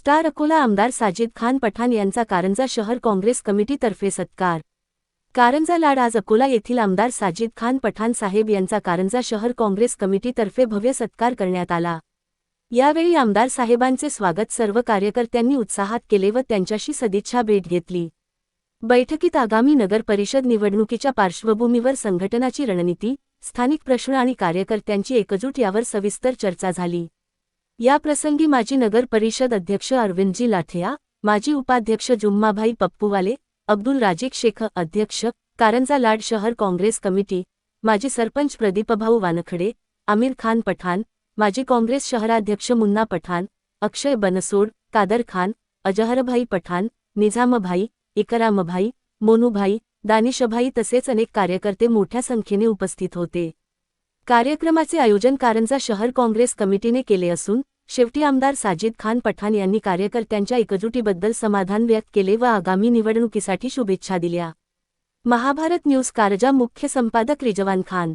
Star Akola आमदार साजिद खान पठाण यांचा कारंजा शहर काँग्रेस कमिटीतर्फे सत्कार. कारंजा लाड आज अकोला येथील आमदार साजिद खान पठाण साहेब यांचा कारंजा शहर काँग्रेस कमिटीतर्फे भव्य सत्कार करण्यात आला. यावेळी आमदार साहेबांचे स्वागत सर्व कार्यकर्त्यांनी उत्साहात केले व त्यांच्याशी सदिच्छा भेट घेतली. बैठकीत आगामी नगर परिषद निवडणुकीच्या पार्श्वभूमीवर संघटनाची रणनीती स्थानिक प्रश्न आणि कार्यकर्त्यांची एकजूट यावर सविस्तर चर्चा झाली. या प्रसंगी माजी नगर परिषद अध्यक्ष अरविंदजी लाठेया माजी उपाध्यक्ष जुम्माभाई पप्पूवाले अब्दुल राजीक शेख अध्यक्ष कारंजा लाड शहर काँग्रेस कमिटी माजी सरपंच प्रदीपभाऊ वानखडे आमिर खान पठाण माजी काँग्रेस शहराध्यक्ष मुन्ना पठाण अक्षय बनसोड कादर खान अजहरभाई पठाण निझामभाई इकरामभाई मोनूभाई दानिशभाई तसेच अनेक कार्यकर्ते मोठ्या संख्येने उपस्थित होते. कार्यक्रमाचे आयोजन कारंजा शहर काँग्रेस कमिटीने केले असून शेवटी आमदार साजिद खान पठाण यांनी कार्यकर्त्यांच्या एकजुटीबद्दल समाधान व्यक्त केले व आगामी निवडणुकीसाठी शुभेच्छा दिल्या. महाभारत न्यूज कारजा मुख्य संपादक रिजवान खान